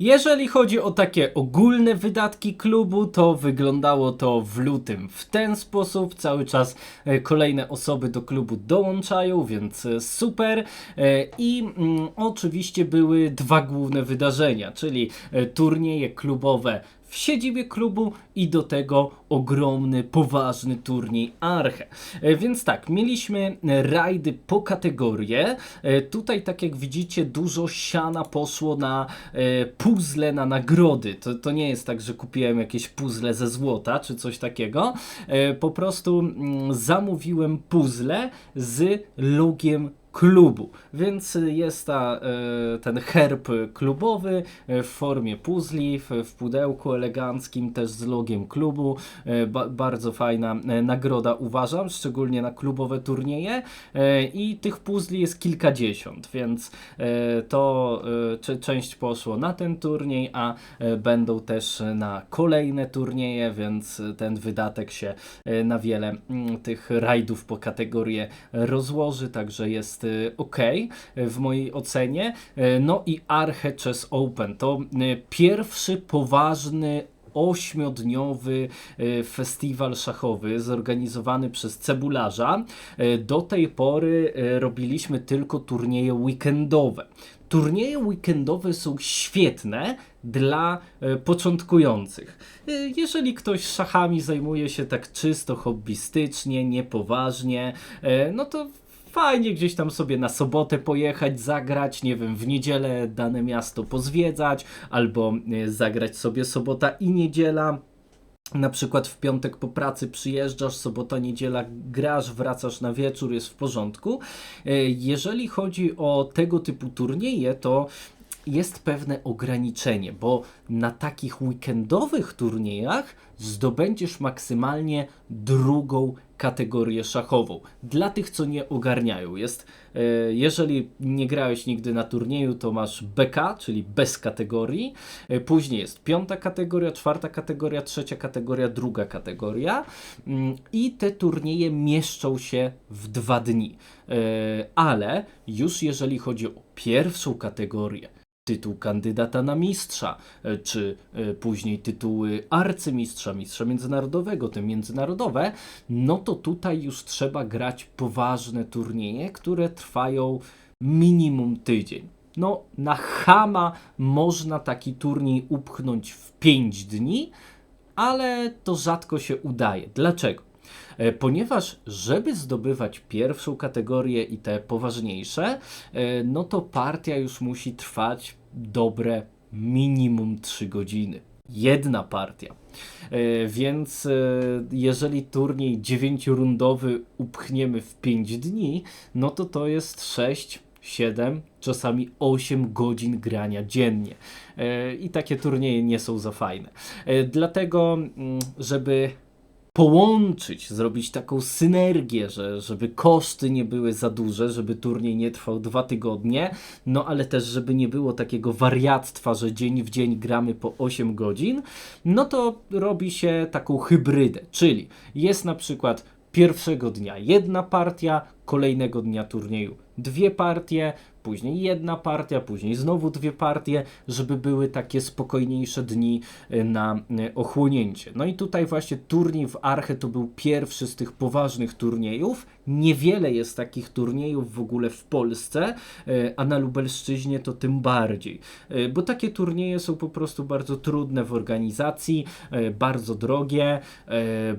Jeżeli chodzi o takie ogólne wydatki klubu, to wyglądało to w lutym w ten sposób. Cały czas e, kolejne osoby do klubu dołączają, więc e, super. E, I mm, oczywiście były dwa główne wydarzenia, czyli turnieje klubowe w siedzibie klubu i do tego ogromny, poważny turniej Arche. E, Więc tak, mieliśmy e, rajdy po kategorie. E, Tutaj, tak jak widzicie, dużo siana poszło na puzzle, na nagrody. To, to nie jest tak, że kupiłem jakieś puzzle ze złota czy coś takiego. Po prostu mm, zamówiłem puzzle z logiem klubu. Więc jest ta, e, ten herb klubowy e, w formie puzli, w, pudełku eleganckim, też z logiem klubu. E, Ba, bardzo fajna nagroda uważam, szczególnie na klubowe turnieje. I tych puzli jest kilkadziesiąt, więc to część poszło na ten turniej, a będą też na kolejne turnieje, więc ten wydatek się na wiele mm, tych rajdów po kategorię rozłoży, także jest ok w mojej ocenie. E, No i Arche Chess Open to e, pierwszy poważny ośmiodniowy festiwal szachowy zorganizowany przez Cebularza. Do tej pory robiliśmy tylko turnieje weekendowe. Turnieje weekendowe są świetne dla początkujących. Jeżeli ktoś szachami zajmuje się tak czysto hobbystycznie, niepoważnie, no to fajnie gdzieś tam sobie na sobotę pojechać, zagrać, nie wiem, w niedzielę dane miasto pozwiedzać, albo e, zagrać sobie sobota i niedziela. Na przykład w piątek po pracy przyjeżdżasz, sobota, niedziela grasz, wracasz na wieczór, jest w porządku. E, Jeżeli chodzi o tego typu turnieje, to jest pewne ograniczenie, bo na takich weekendowych turniejach zdobędziesz maksymalnie drugą kategorię szachową. Dla tych, co nie ogarniają, jest, e, jeżeli nie grałeś nigdy na turnieju, to masz BK, czyli bez kategorii. E, Później jest piąta kategoria, czwarta kategoria, trzecia kategoria, druga kategoria. Mm, I te turnieje mieszczą się w dwa dni. E, Ale już jeżeli chodzi o pierwszą kategorię, tytuł kandydata na mistrza, e, czy e, później tytuły arcymistrza, mistrza międzynarodowego, te międzynarodowe, no to tutaj już trzeba grać poważne turnieje, które trwają minimum tydzień. No, na Hama można taki turniej upchnąć w 5 dni, ale to rzadko się udaje. Dlaczego? E, Ponieważ, żeby zdobywać pierwszą kategorię i te poważniejsze, e, no to partia już musi trwać dobre minimum 3 godziny. Jedna partia. E, Więc jeżeli turniej 9-rundowy upchniemy w 5 dni, no to to jest 6, 7, czasami 8 godzin grania dziennie. I takie turnieje nie są za fajne. Dlatego, mm, żeby połączyć, zrobić taką synergię, że, żeby koszty nie były za duże, żeby turniej nie trwał dwa tygodnie, no ale też żeby nie było takiego wariactwa, że dzień w dzień gramy po 8 godzin, no to robi się taką hybrydę, czyli jest na przykład pierwszego dnia jedna partia, kolejnego dnia turnieju dwie partie, później jedna partia, później znowu dwie partie, żeby były takie spokojniejsze dni y, na y, ochłonięcie. No i tutaj właśnie turniej w Arche to był pierwszy z tych poważnych turniejów. Niewiele jest takich turniejów w ogóle w Polsce, y, a na Lubelszczyźnie to tym bardziej. Bo takie turnieje są po prostu bardzo trudne w organizacji, bardzo drogie,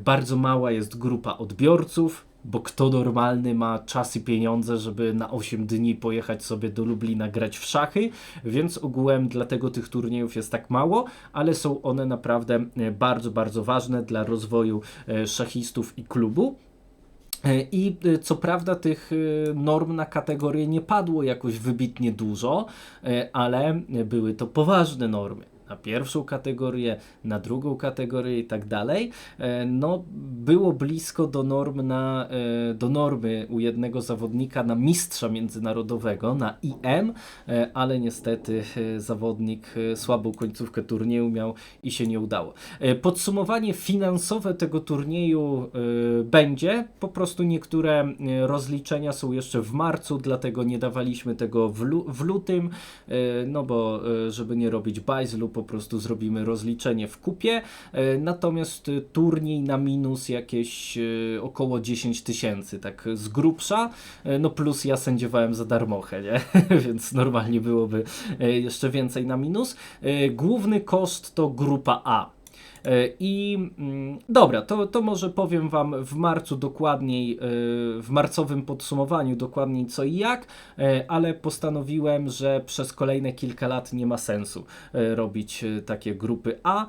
bardzo mała jest grupa odbiorców bo kto normalny ma czas i pieniądze, żeby na 8 dni pojechać sobie do Lublina grać w szachy, więc ogółem dlatego tych turniejów jest tak mało, ale są one naprawdę e, bardzo, bardzo ważne dla rozwoju e, szachistów i klubu. E, I co prawda tych norm na kategorię nie padło jakoś wybitnie dużo, ale były to poważne normy. Na pierwszą kategorię, na drugą kategorię i tak dalej, e, no było blisko do norm na, e, do normy u jednego zawodnika na mistrza międzynarodowego, na IM, e, ale niestety zawodnik słabą końcówkę turnieju miał i się nie udało. Podsumowanie finansowe tego turnieju będzie, po prostu niektóre rozliczenia są jeszcze w marcu, dlatego nie dawaliśmy tego w, lu- w lutym, no bo żeby nie robić bajzlu, po prostu zrobimy rozliczenie w kupie, e, natomiast e, turniej na minus jakieś e, około 10 tysięcy, tak z grubsza, no plus ja sędziowałem za darmochę, nie? więc normalnie byłoby jeszcze więcej na minus. Główny koszt to grupa A. E, I mm, dobra, to, to może powiem Wam w marcu dokładniej, e, w marcowym podsumowaniu dokładniej co i jak, e, ale postanowiłem, że przez kolejne kilka lat nie ma sensu robić takie grupy A.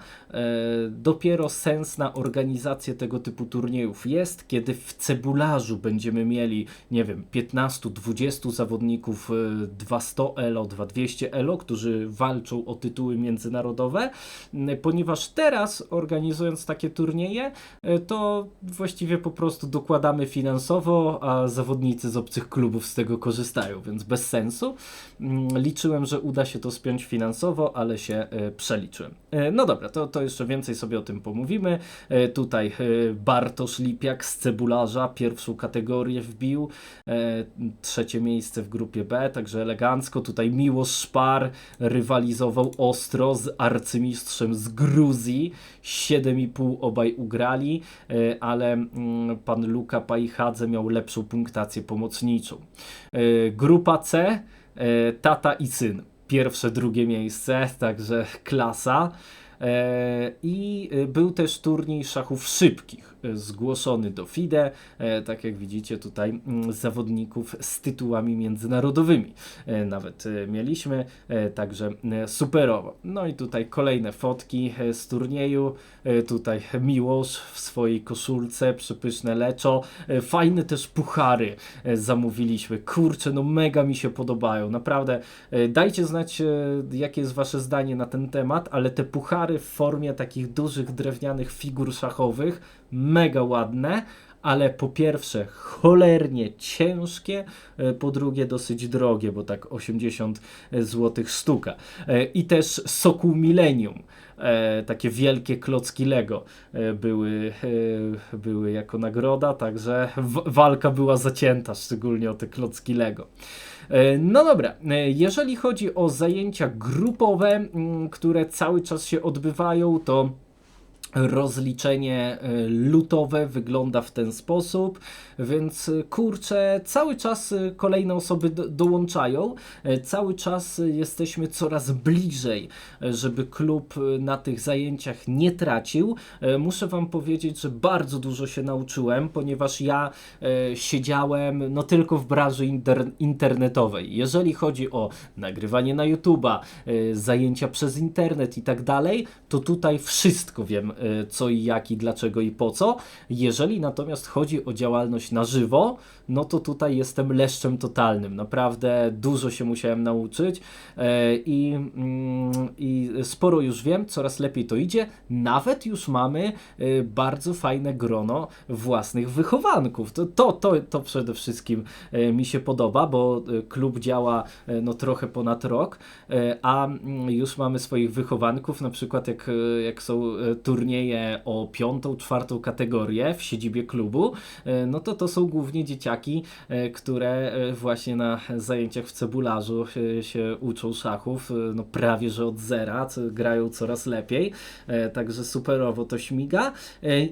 Dopiero sens na organizację tego typu turniejów jest, kiedy w cebularzu będziemy mieli, nie wiem, 15-20 zawodników e, 200 ELO, 2200 ELO, którzy walczą o tytuły międzynarodowe, ponieważ teraz organizując takie turnieje, e, to właściwie po prostu dokładamy finansowo, a zawodnicy z obcych klubów z tego korzystają, więc bez sensu. Mm, Liczyłem, że uda się to spiąć finansowo, ale się e, przeliczyłem. E, No dobra, to, to jeszcze więcej sobie o tym pomówimy. Tutaj Bartosz Lipiak z Cebularza pierwszą kategorię wbił, trzecie miejsce w grupie B, także elegancko. Tutaj Miłosz Szpar rywalizował ostro z arcymistrzem z Gruzji. 7,5 obaj ugrali, e, ale mm, pan Luka Pajchadze miał lepszą punktację pomocniczą. E, Grupa C, e, tata i syn. Pierwsze, drugie miejsce, także klasa. I był też turniej szachów szybkich, zgłoszony do FIDE, e, tak jak widzicie tutaj mm, zawodników z tytułami międzynarodowymi e, nawet e, mieliśmy, także superowo. No i tutaj kolejne fotki z turnieju, tutaj Miłosz w swojej koszulce, przepyszne leczo, fajne też puchary zamówiliśmy, kurczę, no mega mi się podobają, naprawdę dajcie znać jakie jest wasze zdanie na ten temat, ale te puchary w formie takich dużych drewnianych figur szachowych, mega ładne, ale po pierwsze cholernie ciężkie, e, po drugie dosyć drogie, bo tak 80 zł sztuka. E, I też Sokół Millennium. E, takie wielkie klocki Lego e, były, e, były jako nagroda, także walka była zacięta, szczególnie o te klocki Lego. E, No dobra, e, jeżeli chodzi o zajęcia grupowe, mm, które cały czas się odbywają, to rozliczenie e, lutowe wygląda w ten sposób, więc e, kurczę, cały czas e, kolejne osoby do, dołączają, cały czas jesteśmy coraz bliżej, żeby klub na tych zajęciach nie tracił. Muszę Wam powiedzieć, że bardzo dużo się nauczyłem, ponieważ ja siedziałem no tylko w branży inter, internetowej. Jeżeli chodzi o nagrywanie na YouTube'a, zajęcia przez internet i tak dalej, to tutaj wszystko wiem, co i jak i dlaczego i po co. Jeżeli natomiast chodzi o działalność na żywo, no to tutaj jestem leszczem totalnym. Naprawdę dużo się musiałem nauczyć e, i, mm, i sporo już wiem, coraz lepiej to idzie. Nawet już mamy e, bardzo fajne grono własnych wychowanków. To, to, to, to przede wszystkim mi się podoba, bo klub działa no, trochę ponad rok, a mm, już mamy swoich wychowanków, na przykład jak, jak są e, turnieje o piątą, czwartą kategorię w siedzibie klubu, e, no to to są głównie dzieciaki, e, które e, właśnie na zajęciach w cebularzu e, się uczą szachów, no prawie że od zera, grają coraz lepiej, także superowo to śmiga.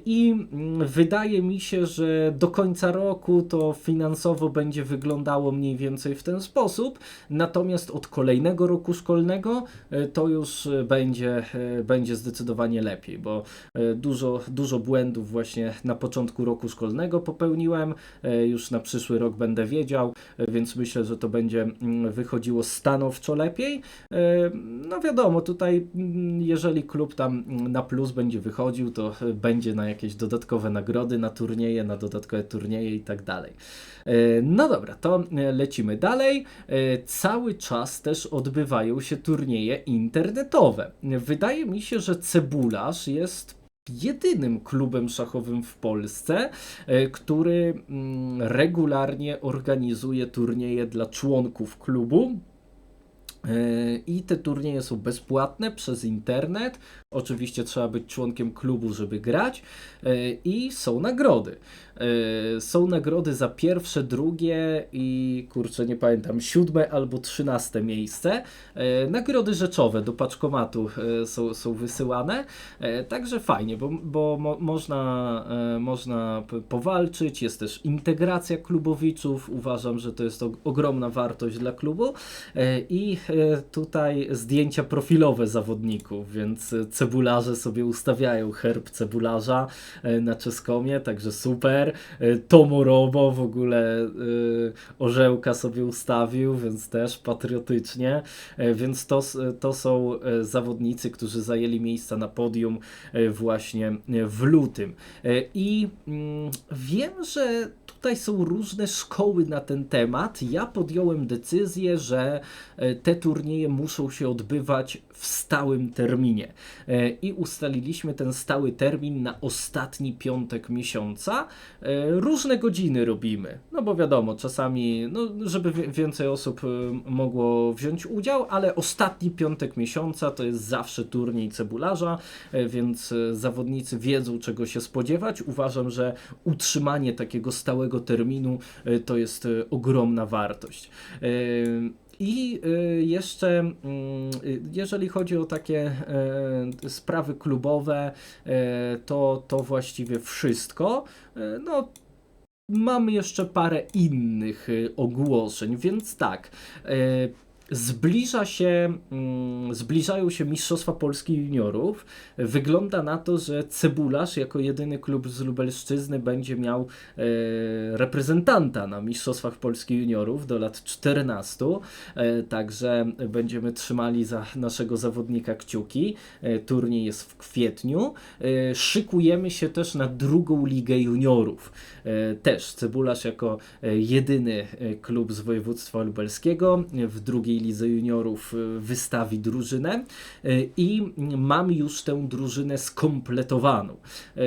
I mm, wydaje mi się, że do końca roku to finansowo będzie wyglądało mniej więcej w ten sposób, natomiast od kolejnego roku szkolnego to już będzie, będzie zdecydowanie lepiej, bo dużo, dużo błędów właśnie na początku roku szkolnego popełniłem. E, Już na przyszły rok będę wiedział, e, więc myślę, że to będzie mm, wychodziło stanowczo lepiej. E, No wiadomo, tutaj mm, jeżeli klub tam mm, na plus będzie wychodził, to e, będzie na jakieś dodatkowe nagrody, na turnieje, na dodatkowe turnieje i tak dalej. E, No dobra, to e, lecimy dalej. E, Cały czas też odbywają się turnieje internetowe. Wydaje mi się, że Cebularz jest jedynym klubem szachowym w Polsce, e, który mm, regularnie organizuje turnieje dla członków klubu. E, I te turnieje są bezpłatne przez internet. Oczywiście trzeba być członkiem klubu, żeby grać. E, I są nagrody. E, Są nagrody za pierwsze, drugie i kurczę, nie pamiętam, siódme albo trzynaste miejsce. E, Nagrody rzeczowe do paczkomatu e, są, są wysyłane. Także fajnie, bo, bo mo, można, można powalczyć. Jest też integracja klubowiczów. Uważam, że to jest og- ogromna wartość dla klubu. I tutaj zdjęcia profilowe zawodników, więc cebularze sobie ustawiają herb cebularza na czeskomie, także super. E, Tomorobo w ogóle e, orzełka sobie ustawił, więc też patriotycznie. E, Więc to, to są e, zawodnicy, którzy zajęli miejsca na podium e, właśnie w lutym. I mm, wiem, że tutaj są różne szkoły na ten temat. Ja podjąłem decyzję, że e, te turnieje muszą się odbywać w stałym terminie. E, I ustaliliśmy ten stały termin na ostatni piątek miesiąca. E, Różne godziny robimy, no bo wiadomo, czasami, no, żeby więcej osób mogło wziąć udział, ale ostatni piątek miesiąca to jest zawsze turniej cebularza, więc zawodnicy wiedzą czego się spodziewać. Uważam, że utrzymanie takiego stałego terminu e, to jest e, ogromna wartość. E, I jeszcze, mm, y, jeżeli chodzi o takie sprawy klubowe, to, to właściwie wszystko. No, Mamy jeszcze parę innych y, ogłoszeń, więc tak. Zbliża się, mm, zbliżają się Mistrzostwa Polski Juniorów. Wygląda na to, że Cebularz jako jedyny klub z Lubelszczyzny będzie miał e, reprezentanta na Mistrzostwach Polski Juniorów do lat 14. E, także będziemy trzymali za naszego zawodnika kciuki. E, turniej jest w kwietniu. Szykujemy się też na drugą ligę juniorów. Też Cebularz jako jedyny klub z województwa lubelskiego w drugiej lidze juniorów e, wystawi drużynę e, i mamy już tę drużynę skompletowaną. E,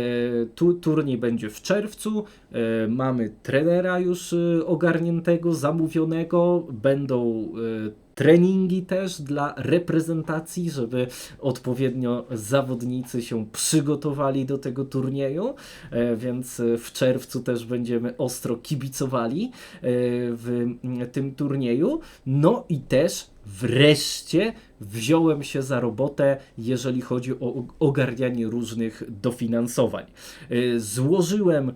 Tu, turniej będzie w czerwcu, mamy trenera już ogarniętego, zamówionego, będą treningi też dla reprezentacji, żeby odpowiednio zawodnicy się przygotowali do tego turnieju, e, więc e, w czerwcu też będziemy ostro kibicowali e, w tym turnieju. No i też wreszcie wziąłem się za robotę, jeżeli chodzi o og- ogarnianie różnych dofinansowań. Złożyłem,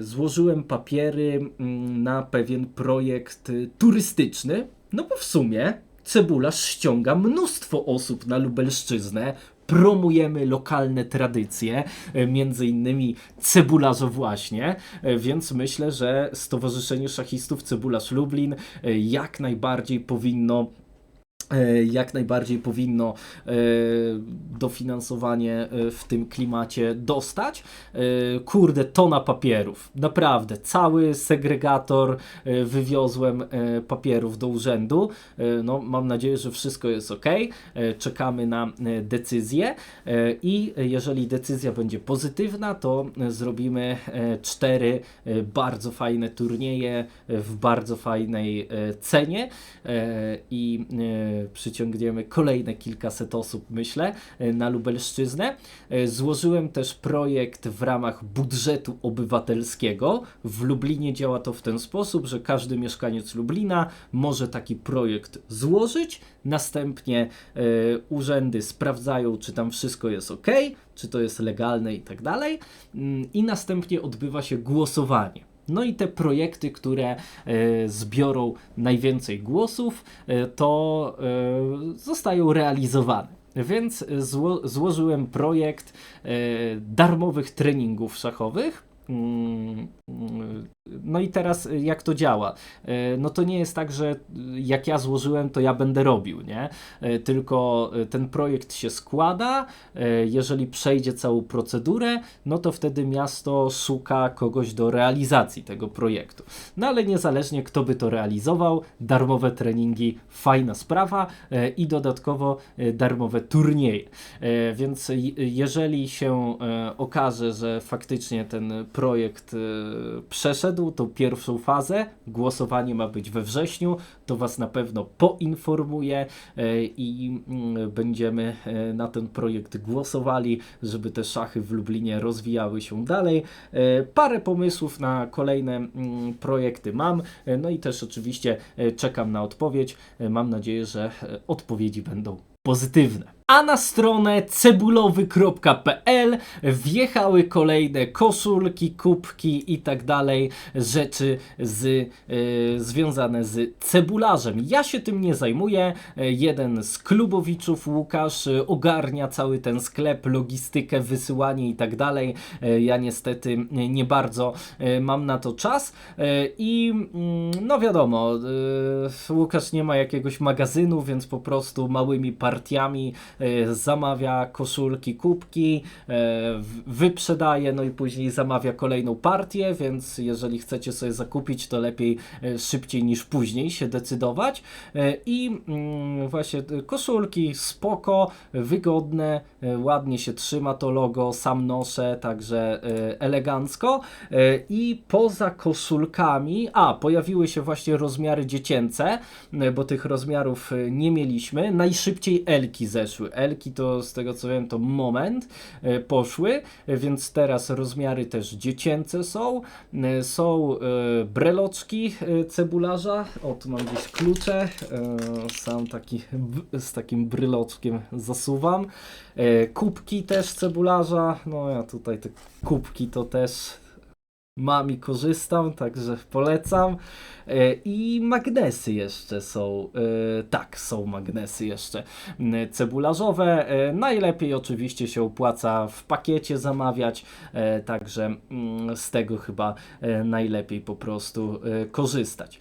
złożyłem papiery na pewien projekt turystyczny, no bo w sumie Cebularz ściąga mnóstwo osób na Lubelszczyznę, promujemy lokalne tradycje, e, między innymi cebularze właśnie, e, więc myślę, że Stowarzyszenie Szachistów Cebularz Lublin e, jak najbardziej powinno jak najbardziej powinno e, dofinansowanie e, w tym klimacie dostać. E, Kurde, tona papierów. Naprawdę, cały segregator e, wywiozłem e, papierów do urzędu. E, No, mam nadzieję, że wszystko jest ok. E, Czekamy na e, decyzję e, i jeżeli decyzja będzie pozytywna, to e, zrobimy e, cztery e, bardzo fajne turnieje e, w bardzo fajnej e, cenie e, i e, przyciągniemy kolejne kilkaset osób, myślę, e, na Lubelszczyznę. E, Złożyłem też projekt w ramach budżetu obywatelskiego. W Lublinie działa to w ten sposób, że każdy mieszkaniec Lublina może taki projekt złożyć. Następnie e, urzędy sprawdzają, czy tam wszystko jest ok, czy to jest legalne i tak dalej. Mm, I następnie odbywa się głosowanie. No i te projekty, które e, zbiorą najwięcej głosów, e, to e, zostają realizowane. Więc zło złożyłem projekt darmowych treningów szachowych. No i teraz e, jak to działa? E, No to nie jest tak, że e, jak ja złożyłem, to ja będę robił, nie? Tylko ten projekt się składa, jeżeli przejdzie całą procedurę, no to wtedy miasto szuka kogoś do realizacji tego projektu. No ale niezależnie kto by to realizował, darmowe treningi, fajna sprawa i dodatkowo darmowe turnieje. Więc je- jeżeli się okaże, że faktycznie ten projekt e, przeszedł tą pierwszą fazę, głosowanie ma być we wrześniu, to Was na pewno poinformuję e, i mm, będziemy e, na ten projekt głosowali, żeby te szachy w Lublinie rozwijały się dalej. E, Parę pomysłów na kolejne mm, projekty mam, no i też oczywiście czekam na odpowiedź. Mam nadzieję, że odpowiedzi będą pozytywne. A na stronę cebulowy.pl wjechały kolejne koszulki, kubki i tak dalej, rzeczy z, e, związane z cebularzem. Ja się tym nie zajmuję. Jeden z klubowiczów, Łukasz, ogarnia cały ten sklep, logistykę, wysyłanie i tak dalej. Ja niestety nie- bardzo e, mam na to czas e, i mm, no wiadomo, Łukasz nie ma jakiegoś magazynu, więc po prostu małymi partiami zamawia koszulki, kubki, e, wyprzedaje, no i później zamawia kolejną partię, więc jeżeli chcecie sobie zakupić, to lepiej e, szybciej niż później się decydować. E, I mm, właśnie e, koszulki spoko, wygodne, e, ładnie się trzyma to logo, sam noszę, także e, elegancko. E, I poza koszulkami, a pojawiły się właśnie rozmiary dziecięce, e, bo tych rozmiarów e, nie mieliśmy. Najszybciej Elki zeszły. Elki to z tego co wiem to moment e, poszły, e, więc teraz rozmiary też dziecięce są. E, Są breloczki cebularza. O, tu mam gdzieś klucze. Sam taki z takim bryloczkiem zasuwam. Kubki też cebularza. No ja tutaj te kubki to też mam i korzystam, także polecam. E, I magnesy jeszcze są. e, Tak, są magnesy jeszcze cebularzowe. E, Najlepiej oczywiście się opłaca w pakiecie zamawiać, także z tego chyba najlepiej po prostu korzystać.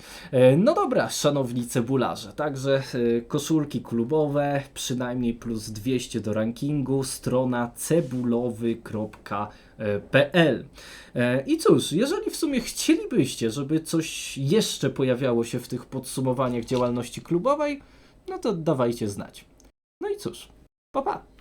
No dobra, szanowni cebularze, także koszulki klubowe, przynajmniej plus 200 do rankingu, strona cebulowy.pl. E, I cóż, jeżeli w sumie chcielibyście, żeby coś jeszcze pojawiało się w tych podsumowaniach działalności klubowej, no to dawajcie znać. No i cóż, pa pa!